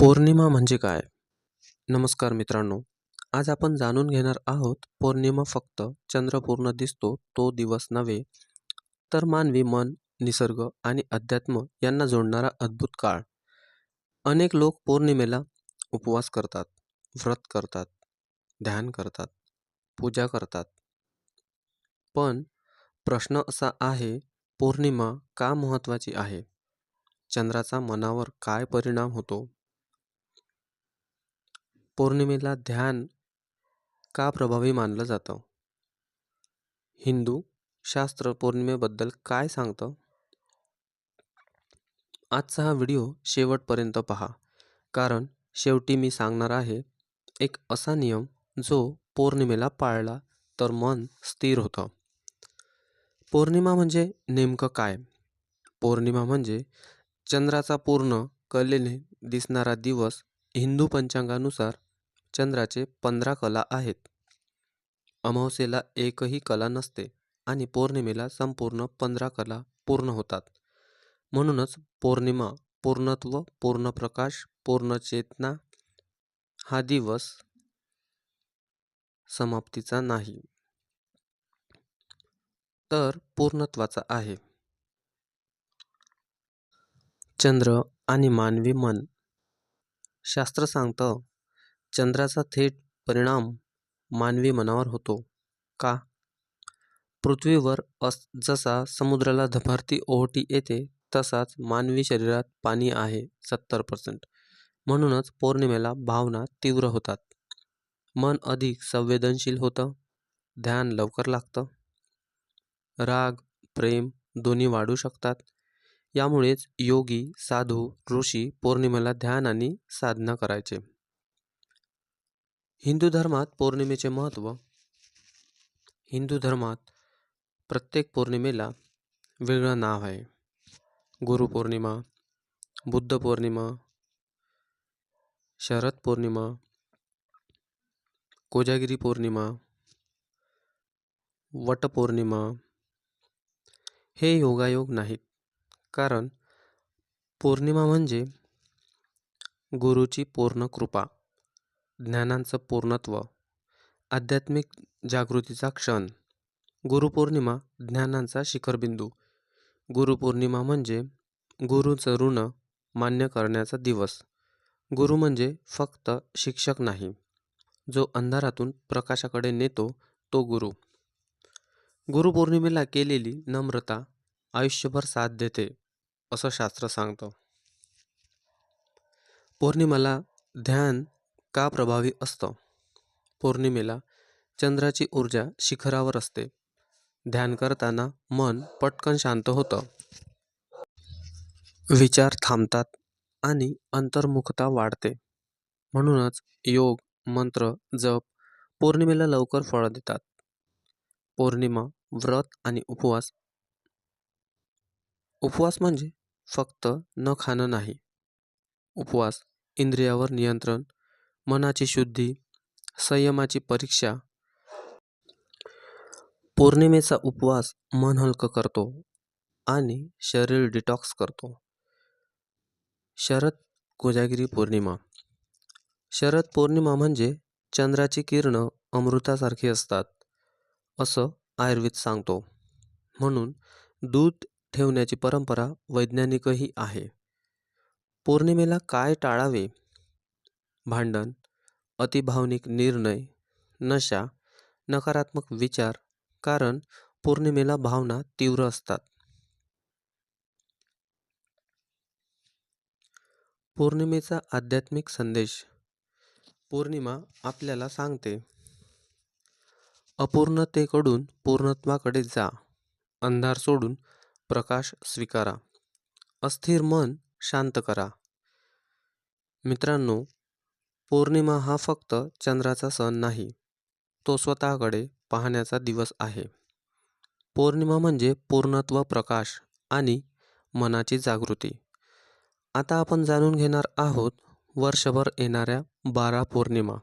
पौर्णिमा म्हणजे काय? नमस्कार मित्रांनो आज आपण जाणून घेणार आहोत पौर्णिमा फक्त चंद्रपूर्ण दिसतो तो दिवस नव्हे तर मानवी मन निसर्ग आणि अध्यात्म यांना जोडणारा अद्भुत काळ. अनेक लोक पौर्णिमेला उपवास करतात व्रत करतात ध्यान करतात पूजा करतात. पण प्रश्न असा आहे पौर्णिमा का महत्त्वाची आहे? चंद्राचा मनावर काय परिणाम होतो? पौर्णिमेला ध्यान का प्रभावी मानलं जातं? हिंदू शास्त्र पौर्णिमेबद्दल काय सांगतं? आजचा हा व्हिडिओ शेवटपर्यंत पहा कारण शेवटी मी सांगणार आहे एक असा नियम जो पौर्णिमेला पाळला तर मन स्थिर होतं. पौर्णिमा म्हणजे नेमकं काय? पौर्णिमा म्हणजे चंद्राचा पूर्ण कलेने दिसणारा दिवस हिंदू पंचांगानुसार चंद्राचे पंधरा कला आहेत. अमावस्येला एकही कला नसते आणि पौर्णिमेला संपूर्ण पंधरा कला पूर्ण होतात. म्हणूनच पौर्णिमा पूर्णत्व पूर्ण प्रकाश पूर्ण चेतना हा दिवस समाप्तीचा नाही. तर पूर्णत्वाचा आहे. चंद्र आणि मानवी मन. शास्त्र सांगतं चंद्राचा थेट परिणाम मानवी मनावर होतो का? पृथ्वीवर अस जसा समुद्राला भरती ओहोटी येते तसाच मानवी शरीरात पाणी आहे सत्तर पर्सेंट म्हणूनच पौर्णिमेला भावना तीव्र होतात. मन अधिक संवेदनशील होतं. ध्यान लवकर लागतं. राग प्रेम दोन्ही वाढू शकतात. यामुळेच योगी साधू ऋषी पौर्णिमेला ध्यान आणि साधना करायचे. हिंदू धर्मात पौर्णिमेचे महत्त्व. हिंदू धर्मात प्रत्येक पौर्णिमेला वेगळं नाव आहे. गुरुपौर्णिमा बुद्ध पौर्णिमा शरद पौर्णिमा कोजागिरी पौर्णिमा वटपौर्णिमा हे योगायोग नाहीत कारण पौर्णिमा म्हणजे गुरुची पूर्ण कृपा. ज्ञानांचं पूर्णत्व आध्यात्मिक जागृतीचा क्षण. गुरुपौर्णिमा ज्ञानांचा शिखरबिंदू. गुरुपौर्णिमा म्हणजे गुरुचं ऋण मान्य करण्याचा दिवस. गुरु म्हणजे फक्त शिक्षक नाही जो अंधारातून प्रकाशाकडे नेतो तो गुरु. गुरुपौर्णिमेला केलेली नम्रता आयुष्यभर साथ देते असं शास्त्र सांगतं. पौर्णिमेला ध्यान का प्रभावी असतं? पौर्णिमेला चंद्राची ऊर्जा शिखरावर असते. ध्यान करताना मन पटकन शांत होतं. विचार थांबतात आणि अंतर्मुखता वाढते. म्हणूनच योग मंत्र जप पौर्णिमेला लवकर फळ देतात. पौर्णिमा व्रत आणि उपवास. उपवास म्हणजे फक्त न खाणं नाही. उपवास इंद्रियावर नियंत्रण मनाची शुद्धी संयमाची परीक्षा पौर्णिमेचा उपवास मन हलकं करतो आणि शरीर डिटॉक्स करतो. शरद कोजागिरी पौर्णिमा. शरद पौर्णिमा म्हणजे चंद्राची किरणं अमृतासारखी असतात असं आयुर्वेद सांगतो. म्हणून दूध ठेवण्याची परंपरा वैज्ञानिकही आहे. पौर्णिमेला काय टाळावे? भांडण अतिभावनिक निर्णय नशा नकारात्मक विचार कारण पौर्णिमेला भावना तीव्र असतात. पौर्णिमेचा आध्यात्मिक संदेश पौर्णिमा आपल्याला सांगते अपूर्णतेकडून पूर्णत्वाकडे जा अंधार सोडून प्रकाश स्वीकारा अस्थिर मन शांत करा. मित्रांनो पौर्णिमा हा फक्त चंद्राचा सण नाही तो स्वतःकडे पाहण्याचा दिवस आहे. पौर्णिमा म्हणजे पूर्णत्व प्रकाश आणि मनाची जागृती. आता आपण जाणून घेणार आहोत वर्षभर येणाऱ्या बारा पौर्णिमा.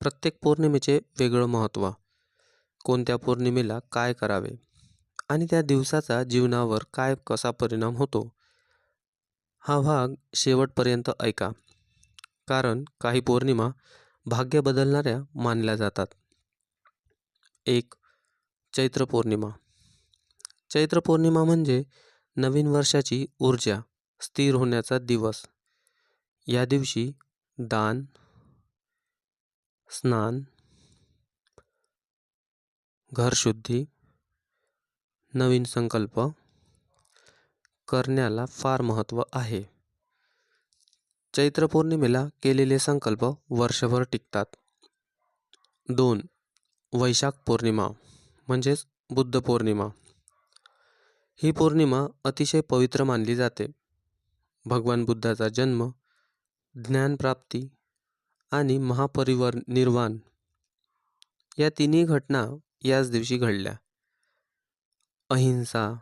प्रत्येक पौर्णिमेचे वेगळं महत्त्व. कोणत्या पौर्णिमेला काय करावे आणि त्या दिवसाचा जीवनावर काय कसा परिणाम होतो? हा भाग शेवटपर्यंत ऐका. कारण काही पौर्णिमा भाग्य बदलणाऱ्या मानल्या जातात. एक चैत्र पौर्णिमा. चैत्र पौर्णिमा म्हणजे नवीन वर्षाची ऊर्जा स्थिर होण्याचा दिवस. या दिवशी दान स्नान घरशुद्धी नवीन संकल्प करण्याला फार महत्त्व आहे. चैत्र पौर्णिमेला केलेले संकल्प वर्षभर टिकतात. दोन वैशाख पौर्णिमा म्हणजेच बुद्ध पौर्णिमा. ही पौर्णिमा अतिशय पवित्र मानली जाते. भगवान बुद्धाचा जन्म ज्ञानप्राप्ती आणि महापरिवर निर्वाण या तिन्ही घटना याच दिवशी घडल्या. अहिंसा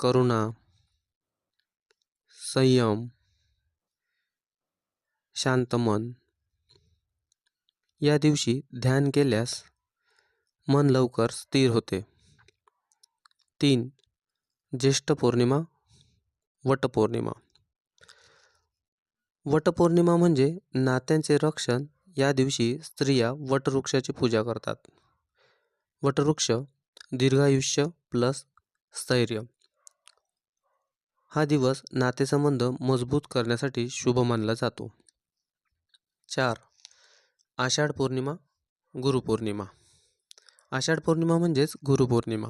करुणा संयम शांत मन. या दिवशी ध्यान केल्यास मन लवकर स्थिर होते. तीन ज्येष्ठ पौर्णिमा वटपौर्णिमा वटपौर्णिमा म्हणजे नात्यांचे रक्षण. या दिवशी स्त्रिया वटवृक्षाची पूजा करतात. वटवृक्ष दीर्घायुष्य प्लस स्थैर्य. हा दिवस नातेसंबंध मजबूत करण्यासाठी शुभ मानला जातो. चार. आषाढ पौर्णिमा गुरुपौर्णिमा आषाढ पौर्णिमा म्हणजेच गुरुपौर्णिमा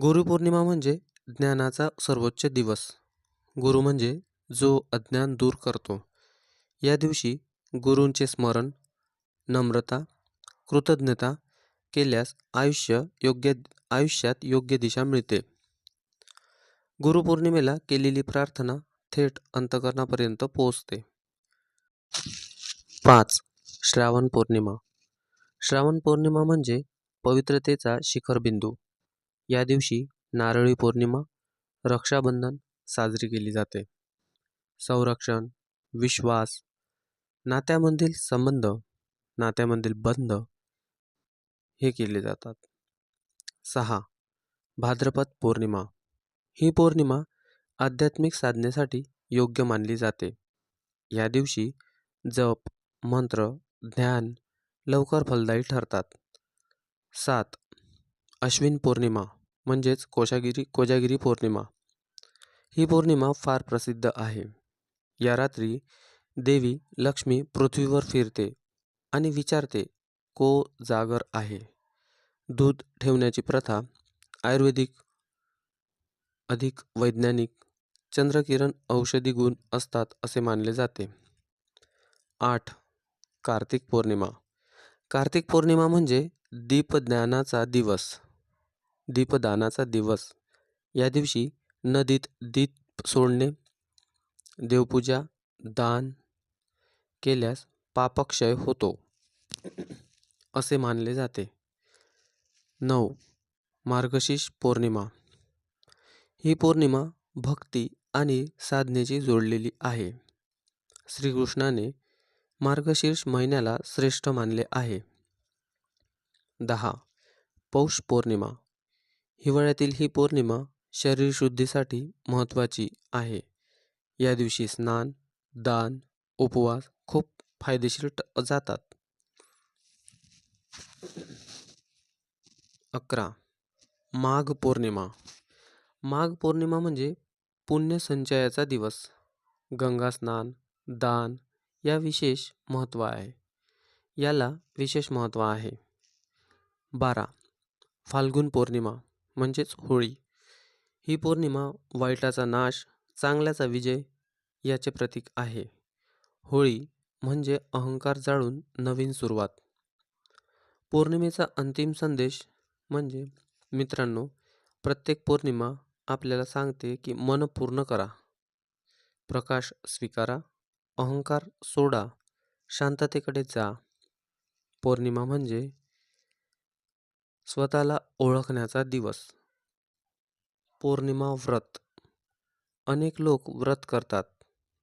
गुरुपौर्णिमा म्हणजे ज्ञानाचा सर्वोच्च दिवस. गुरु म्हणजे जो अज्ञान दूर करतो. या दिवशी गुरूंचे स्मरण नम्रता कृतज्ञता केल्यास आयुष्य योग्य आयुष्यात योग्य दिशा मिळते. गुरुपौर्णिमेला केलेली प्रार्थना थेट अंतकरणापर्यंत पोहोचते. पाच. श्रावण पौर्णिमा. श्रावण पौर्णिमा म्हणजे पवित्रतेचा शिखरबिंदू या दिवशी नारळी पौर्णिमा रक्षाबंधन साजरी केली जाते. संरक्षण विश्वास नात्यामधील संबंध नात्यामधील बंध हे केले जातात. सहा. भाद्रपद पौर्णिमा. ही पौर्णिमा आध्यात्मिक साधनेसाठी योग्य मानली जाते. या दिवशी जप मंत्र ध्यान लवकर फलदायी ठरतात. सात अश्विन पौर्णिमा म्हणजेच कोशागिरी कोजागिरी पौर्णिमा. ही पौर्णिमा फार प्रसिद्ध आहे. या रात्री देवी लक्ष्मी पृथ्वीवर फिरते आणि विचारते को जागर आहे? दूध ठेवण्याची प्रथा आयुर्वेदिक अधिक वैज्ञानिक चंद्रकिरण औषधी गुण असतात असे मानले जाते. आठ कार्तिक पौर्णिमा. कार्तिक पौर्णिमा म्हणजे दीपज्ञानाचा दिवस. दीपदानाचा दिवस. या दिवशी नदीत दीप सोडणे देवपूजा दान केल्यास पापक्षय होतो असे मानले जाते. नऊ. मार्गशीर्ष पौर्णिमा. ही पौर्णिमा भक्ती आणि साधनेची जोडलेली आहे. श्रीकृष्णाने मार्गशीर्ष महिन्याला श्रेष्ठ मानले आहे. दहा. पौष पौर्णिमा. हिवाळ्यातील ही पौर्णिमा शरीरशुद्धीसाठी महत्त्वाची आहे. या दिवशी स्नान दान उपवास खूप फायदेशीर जातात. अकरा. माघ पौर्णिमा. माघ पौर्णिमा म्हणजे पुण्यसंचयाचा दिवस. गंगा स्नान दान या विशेष महत्त्व आहे. याला विशेष महत्त्व आहे. बारा. फाल्गुन पौर्णिमा म्हणजेच होळी. ही पौर्णिमा वाईटाचा नाश चांगल्याचा विजय याचे प्रतीक आहे. होळी म्हणजे अहंकार जाळून नवीन सुरुवात. पौर्णिमेचा अंतिम संदेश म्हणजे मित्रांनो प्रत्येक पौर्णिमा आपल्याला सांगते की मन पूर्ण करा. प्रकाश स्वीकारा. अहंकार सोडा शांततेकडे जा. पौर्णिमा म्हणजे स्वतःला ओळखण्याचा दिवस. पौर्णिमा व्रत. अनेक लोक व्रत करतात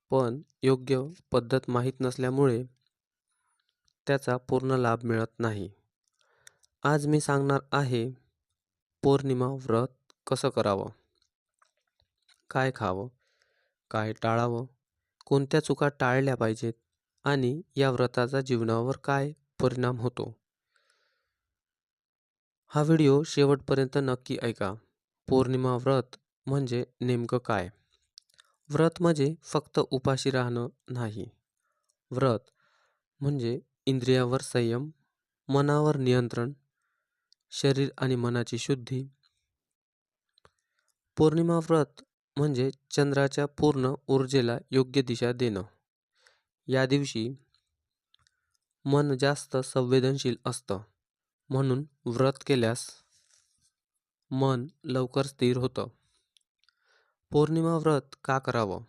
पण योग्य पद्धत माहीत नसल्यामुळे त्याचा पूर्ण लाभ मिळत नाही. आज मी सांगणार आहे पौर्णिमा व्रत कसं करावं? काय खावं? काय टाळावं? कोणत्या चुका टाळल्या पाहिजेत आणि या व्रताचा जीवनावर काय परिणाम होतो? हा व्हिडिओ शेवटपर्यंत नक्की ऐका. पौर्णिमा व्रत म्हणजे नेमकं काय? व्रत म्हणजे फक्त उपाशी राहणं नाही. व्रत म्हणजे इंद्रियावर संयम मनावर नियंत्रण शरीर आणि मनाची शुद्धी. पौर्णिमा व्रत म्हणजे चंद्राच्या पूर्ण ऊर्जेला योग्य दिशा देणं. या दिवशी मन जास्त संवेदनशील असतं म्हणून व्रत केल्यास मन लवकर स्थिर होतं. पौर्णिमा व्रत का करावं?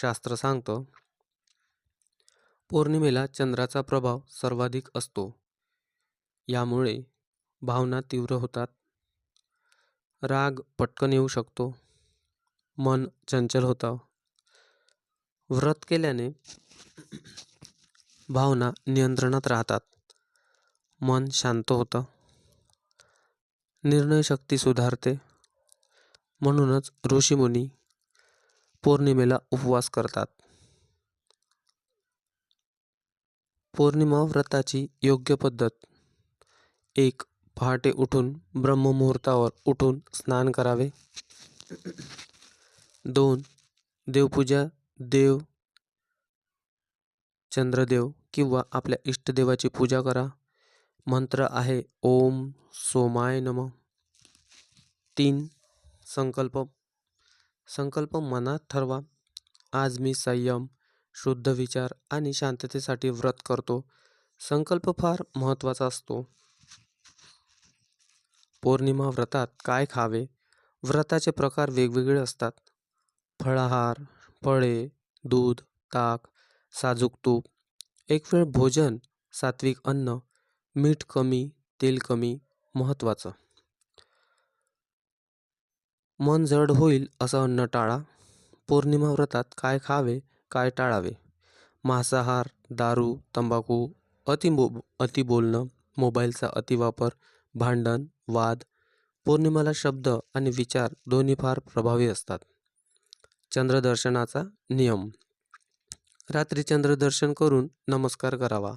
शास्त्र सांगतं पौर्णिमेला चंद्राचा प्रभाव सर्वाधिक असतो. यामुळे भावना तीव्र होतात. राग पटकन येऊ शकतो. मन चंचल होतं. व्रत केल्याने भावना नियंत्रणात राहतात. मन शांत होतं. निर्णयशक्ती सुधारते. म्हणूनच ऋषीमुनी पौर्णिमेला उपवास करतात. पौर्णिमा व्रताची योग्य पद्धत. एक पहाटे उठून ब्रह्ममुहूर्तावर उठून स्नान करावे. दोन देवपूजा देव चंद्रदेव किंवा आपल्या इष्टदेवाची पूजा करा. मंत्र आहे ओम सोमाय नम. तीन संकल्प. संकल्प मनात ठरवा. आज मी संयम शुद्ध विचार आणि शांततेसाठी व्रत करतो. संकल्प फार महत्त्वाचा असतो. पौर्णिमा व्रतात काय खावे? व्रताचे प्रकार वेगवेगळे असतात. फळाहार फळे दूध ताक साजूक तूप एक वेळ भोजन सात्विक अन्न मीठ कमी तेल कमी महत्त्वाचं. मन जड होईल असं अन्न टाळा. पौर्णिमा व्रतात काय खावे काय टाळावे? मांसाहार दारू तंबाखू अतिबो अति बोलणं मोबाईलचा अतिवापर भांडण वाद पौर्णिमाला शब्द आणि विचार दोन्ही फार प्रभावी असतात. चंद्रदर्शनाचा नियम. रात्री चंद्रदर्शन करून नमस्कार करावा.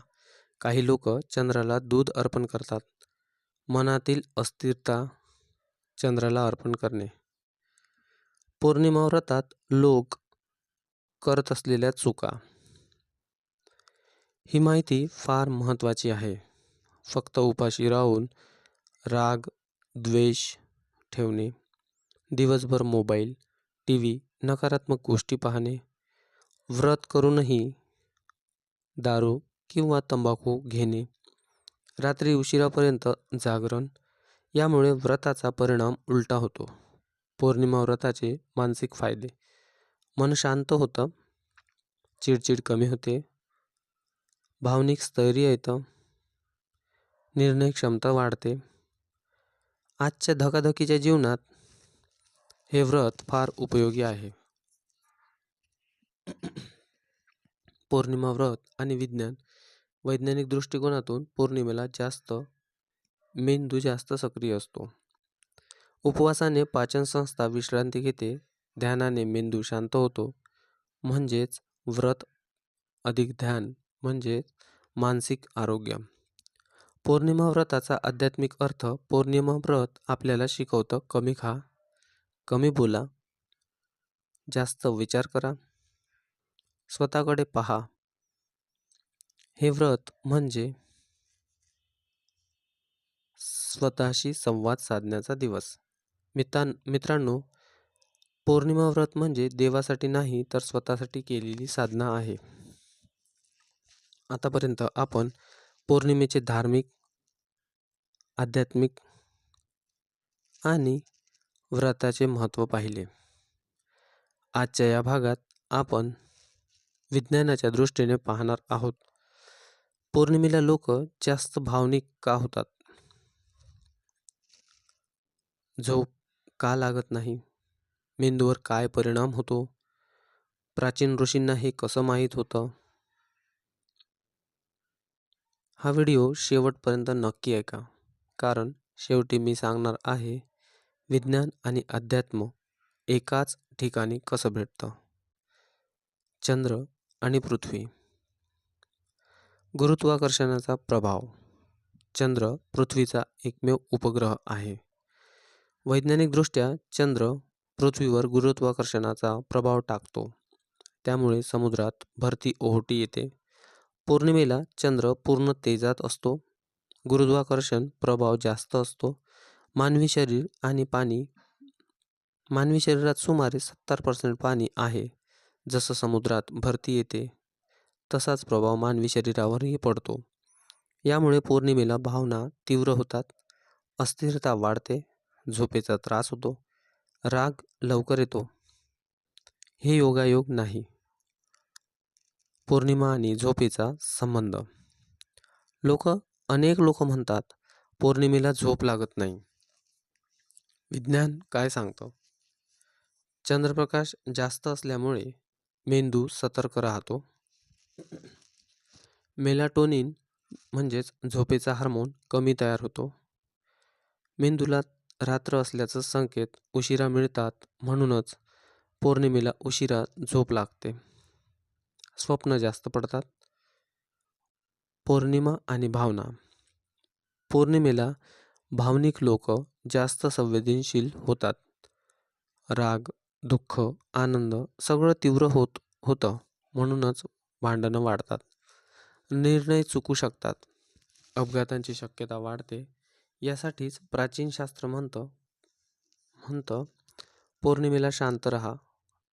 काही लोक चंद्राला दूध अर्पण करतात. मनातील अस्थिरता चंद्राला अर्पण करणे. पौर्णिमा व्रतात लोक करत असलेल्या चुका. ही माहिती फार महत्त्वाची आहे. फक्त उपाशी राहून राग द्वेष ठेवणे. दिवसभर मोबाईल टी व्ही नकारात्मक गोष्टी पाहणे व्रत करूनही दारू किंवा तंबाखू घेणे रात्री उशिरापर्यंत जागरण यामुळे व्रताचा परिणाम उलटा होतो. पौर्णिमा व्रताचे मानसिक फायदे. मन शांत होतं चिडचिड कमी होते भावनिक स्थैर्य येतं निर्णय क्षमता वाढते. आजच्या धकाधकीच्या जीवनात हे व्रत फार उपयोगी आहे. पौर्णिमा व्रत आणि विज्ञान वैज्ञानिक दृष्टिकोनातून पौर्णिमेला जास्त मेंदू जास्त सक्रिय असतो. उपवासाने पाचन संस्था विश्रांती घेते ध्यानाने मेंदू शांत होतो. म्हणजेच व्रत अधिक ध्यान म्हणजेच मानसिक आरोग्य. पौर्णिमा व्रताचा आध्यात्मिक अर्थ पौर्णिमा व्रत आपल्याला शिकवतं कमी खा कमी बोला. जास्त विचार करा. स्वतःकडे पहा. हे व्रत म्हणजे स्वतःशी संवाद साधण्याचा दिवस. मित्रां मित्रांनो पौर्णिमा व्रत म्हणजे देवासाठी नाही तर स्वतःसाठी केलेली साधना आहे. आतापर्यंत आपण पौर्णिमेचे धार्मिक आध्यात्मिक आणि व्रताचे महत्त्व पाहिले. आजच्या या भागात आपण विज्ञानाच्या दृष्टीने पाहणार आहोत. पौर्णिमेला लोक जास्त भावनिक का होतात? झोप का लागत नाही? मेंदूवर काय परिणाम होतो? प्राचीन ऋषींना हे कसं माहीत होतं? हा व्हिडिओ शेवटपर्यंत नक्की ऐका. कारण शेवटी मी सांगणार आहे विज्ञान आणि अध्यात्म एकाच ठिकाणी कसं भेटतं? चंद्र आणि पृथ्वी. गुरुत्वाकर्षणाचा प्रभाव. चंद्र पृथ्वीचा एकमेव उपग्रह आहे. वैज्ञानिकदृष्ट्या चंद्र पृथ्वीवर गुरुत्वाकर्षणाचा प्रभाव टाकतो. त्यामुळे समुद्रात भरती ओहोटी येते. पौर्णिमेला चंद्र पूर्ण तेजात असतो. गुरुत्वाकर्षण प्रभाव जास्त असतो. मानवी शरीर आणि पाणी मानवी शरीरात सुमारे सत्तर पर्सेंट पाणी आहे. जसं समुद्रात भरती येते तसाच प्रभाव मानवी शरीरावरही पडतो. यामुळे पौर्णिमेला भावना तीव्र होतात अस्थिरता वाढते झोपेचा त्रास होतो राग लवकर येतो. हे योगायोग नाही. पौर्णिमा आणि झोपेचा संबंध. लोक अनेक लोक म्हणतात पौर्णिमेला झोप लागत नाही. विज्ञान काय सांगतं? चंद्रप्रकाश जास्त असल्यामुळे मेंदू सतर्क राहतो. मेलाटोनिन म्हणजेच झोपेचा हार्मोन कमी तयार होतो. मेंदूला रात्र असल्याचं संकेत उशिरा मिळतात म्हणूनच पौर्णिमेला उशिरा झोप लागते. स्वप्न जास्त पडतात. पौर्णिमा आणि भावना. पौर्णिमेला भावनिक लोक जास्त संवेदनशील होतात. राग दुःख आनंद सगळं तीव्र होत होतं म्हणूनच भांडणं वाढतात. निर्णय चुकू शकतात. अपघातांची शक्यता वाढते. यासाठीच प्राचीन शास्त्र म्हणतं म्हणतं पौर्णिमेला शांत राहा.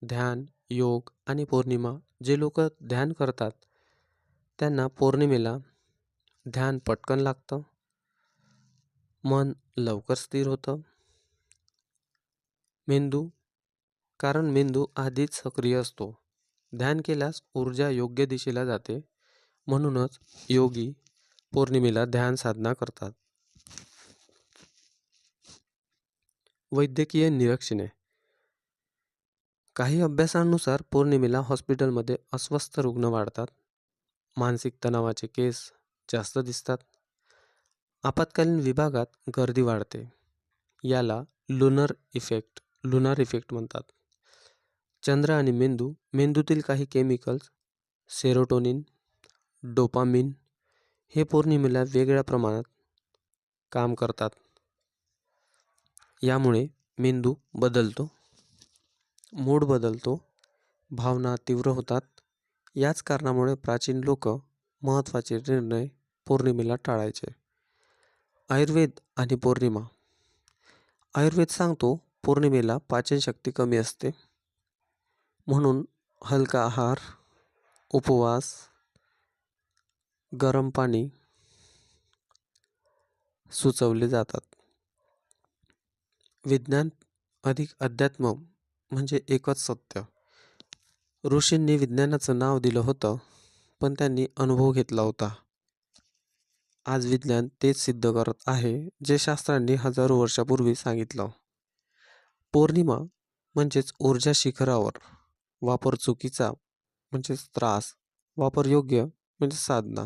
ध्यान योग आणि पौर्णिमा जे लोक ध्यान करतात त्यांना पौर्णिमेला ध्यान पटकन लागतं. मन लवकर स्थिर होतं. मेंदू कारण मेंदू आधीच सक्रिय असतो. ध्यान केल्यास ऊर्जा योग्य दिशेला जाते. म्हणूनच योगी पौर्णिमेला ध्यान साधना करतात. वैद्यकीय निरीक्षणे. काही अभ्यासानुसार पौर्णिमेला हॉस्पिटलमध्ये अस्वस्थ रुग्ण वाढतात. मानसिक तणावाचे केस जास्त दिसतात. आपत्कालीन विभागात गर्दी वाढते. याला लुनर इफेक्ट लुनार इफेक्ट म्हणतात. चंद्र आणि मेंदू मेंदूतील काही केमिकल्स सेरोटोनिन डोपामिन हे पौर्णिमेला वेगळ्या प्रमाणात काम करतात. यामुळे मेंदू बदलतो. मूड बदलतो. भावना तीव्र होतात. याच कारणामुळे प्राचीन लोक महत्त्वाचे निर्णय पौर्णिमेला टाळायचे. आयुर्वेद आणि पौर्णिमा. आयुर्वेद सांगतो पौर्णिमेला पाचनशक्ती कमी असते. म्हणून हलका आहार उपवास गरम पाणी सुचवले जातात. विज्ञान अधिक अध्यात्म म्हणजे एकच सत्य. ऋषींनी विज्ञानाचं नाव दिलं होतं पण त्यांनी अनुभव घेतला होता. आज विज्ञान तेच सिद्ध करत आहे जे शास्त्रांनी हजारो वर्षापूर्वी सांगितलं. पौर्णिमा म्हणजेच ऊर्जा शिखरावर वापर चुकीचा म्हणजेच त्रास वापर योग्य म्हणजे साधना.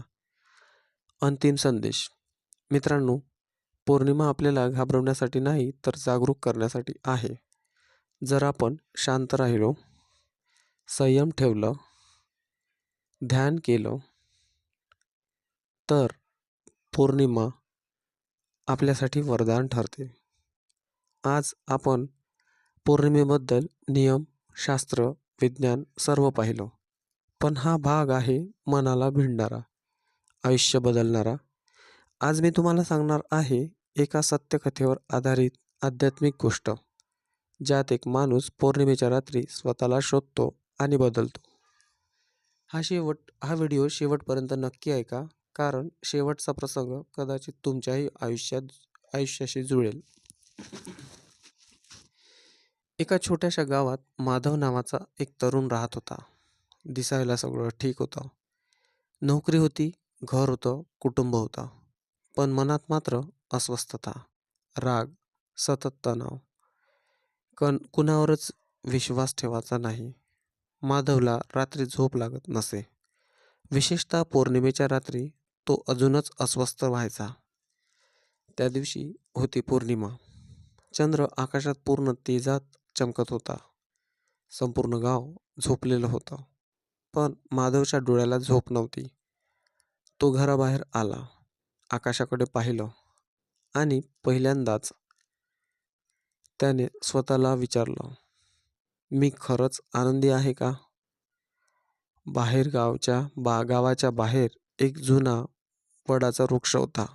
अंतिम संदेश. मित्रांनो पौर्णिमा आपल्याला घाबरवण्यासाठी नाही तर जागरूक करण्यासाठी आहे. जर आपण शांत राहिलो संयम ठेवलं ध्यान केलं तर पौर्णिमा आपल्यासाठी वरदान ठरते. आज आपण पौर्णिमेबद्दल नियम शास्त्र विज्ञान सर्व पाहिलं. पण हा भाग आहे मनाला भिडणारा आयुष्य बदलणारा. आज मी तुम्हाला सांगणार आहे एका सत्यकथेवर आधारित आध्यात्मिक गोष्ट ज्यात एक माणूस पौर्णिमेच्या रात्री स्वतःला शोधतो आणि बदलतो. हा शेवट हा व्हिडिओ शेवटपर्यंत नक्की ऐका. कारण शेवटचा प्रसंग कदाचित तुमच्याही आयुष्यात आयुष्याशी जुळेल. एका छोट्याशा गावात माधव नावाचा एक तरुण राहत होता. दिसायला सगळं ठीक होतं. नोकरी होती घर होतं कुटुंब होतं. पण मनात मात्र अस्वस्थता राग सतत तणाव. कण कुणावरच विश्वास ठेवायचा नाही. माधवला रात्री झोप लागत नसे. विशेषतः पौर्णिमेच्या रात्री तो अजूनच अस्वस्थ व्हायचा. त्या दिवशी होती पौर्णिमा. चंद्र आकाशात पूर्ण तेजात चमकत होता. संपूर्ण गाव झोपलेलं होतं. पण माधवच्या डोळ्याला झोप नव्हती. तो घराबाहेर आला. आकाशाकडे पाहिलं. आणि पहिल्यांदाच त्याने स्वतःला विचारलं मी खरंच आनंदी आहे का? बाहेर गावच्या बा गावाच्या बाहेर एक जुना वडाचा वृक्ष होता.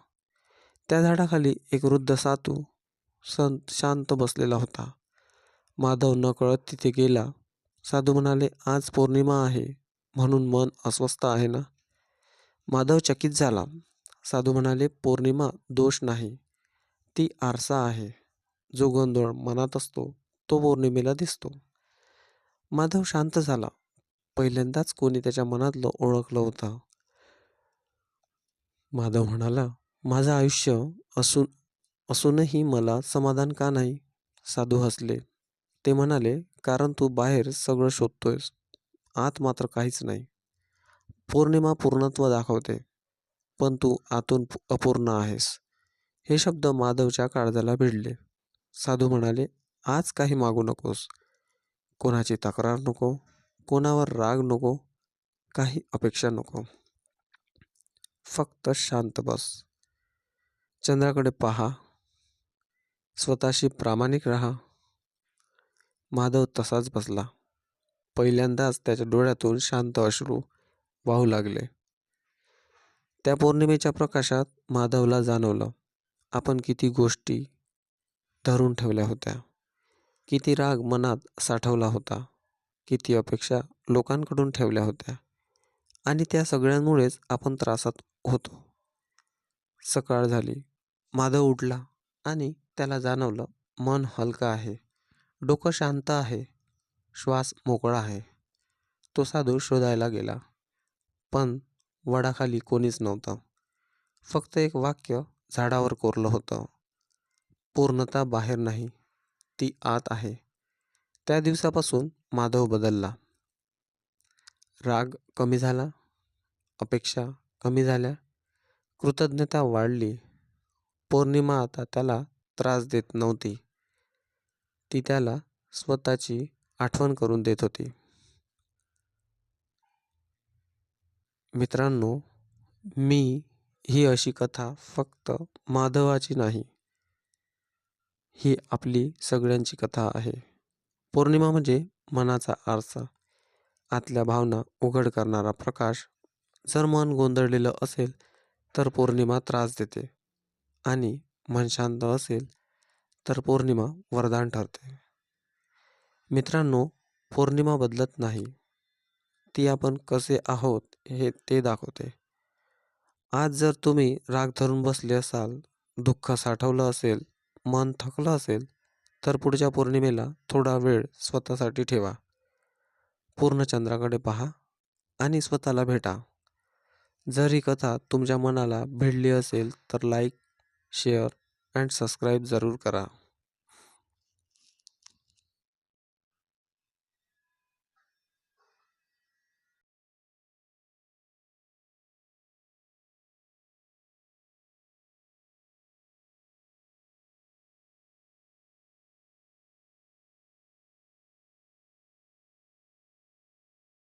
त्या झाडाखाली एक वृद्ध साधू सं शांत बसलेला होता. माधव नकळत तिथे गेला. साधू म्हणाले आज पौर्णिमा आहे म्हणून मन अस्वस्थ आहे ना? माधव चकित झाला. साधू म्हणाले पौर्णिमा दोष नाही. ती आरसा आहे. जो गोंधळ मनात असतो तो पौर्णिमेला दिसतो. माधव शांत झाला. पहिल्यांदाच कोणी त्याच्या मनातलं ओळखलं होतं. माधव म्हणाला माझं आयुष्य असून असूनही मला समाधान का नाही? साधू हसले. ते म्हणाले कारण तू बाहेर सगळं शोधतोयस. आत मात्र काहीच नाही. पौर्णिमा पूर्णत्व दाखवते. पण तू आतून अपूर्ण आहेस. हे शब्द माधवच्या काळजाला भिडले. साधू म्हणाले आज काही मागू नकोस. कोणाची तक्रार नको. कोणावर राग नको. काही अपेक्षा नको. फक्त शांत बस. चंद्राकडे पहा. स्वतःशी प्रामाणिक राहा. माधव तसाच बसला. पहिल्यांदाच त्याच्या डोळ्यातून शांत अश्रू वाहू लागले. त्या पौर्णिमेच्या प्रकाशात माधवला जाणवलं आपण किती गोष्टी धरून ठेवल्या होत्या. किती राग मनात साठवला होता. किती अपेक्षा लोकांकडून ठेवल्या होत्या. आणि त्या सगळ्यांमुळेच आपण त्रासात होतो. सकाळ झाली. माधव उठला आणि त्याला जाणवलं मन हलकं आहे. डोकं शांत आहे. श्वास मोकळा आहे. तो साधू शोधायला गेला. पण वडाखाली कोणीच नव्हतं. फक्त एक वाक्य झाडावर कोरलं होतं. पूर्णता बाहेर नाही. ती आत आहे. त्या दिवसापासून माधव बदलला. राग कमी झाला अपेक्षा कमी झाल्या कृतज्ञता वाढली. पौर्णिमा आता त्याला त्रास देत नव्हती. ती त्याला स्वतःची आठवण करून देत होती. मित्रांनो मी ही अशी कथा फक्त माधवाची नाही ही आपली सगळ्यांची कथा आहे. पौर्णिमा म्हणजे मनाचा आरसा. आतल्या भावना उघड करणारा प्रकाश जर मन गोंधळलेलं असेल तर पौर्णिमा त्रास देते आणि मन शांत असेल तर पौर्णिमा वरदान ठरते. मित्रांनो पौर्णिमा बदलत नाही. ती आपण कसे आहोत हे ते दाखवते. आज जर तुम्ही राग धरून बसले असाल दुःख साठवलं असेल मन थकलं असेल तर पुढच्या पौर्णिमेला थोडा वेळ स्वतःसाठी ठेवा. पूर्ण चंद्राकडे पहा आणि स्वतःला भेटा. जर ही कथा तुमच्या मनाला भिडली असेल तर लाईक शेअर अँड सबस्क्राईब जरूर करा.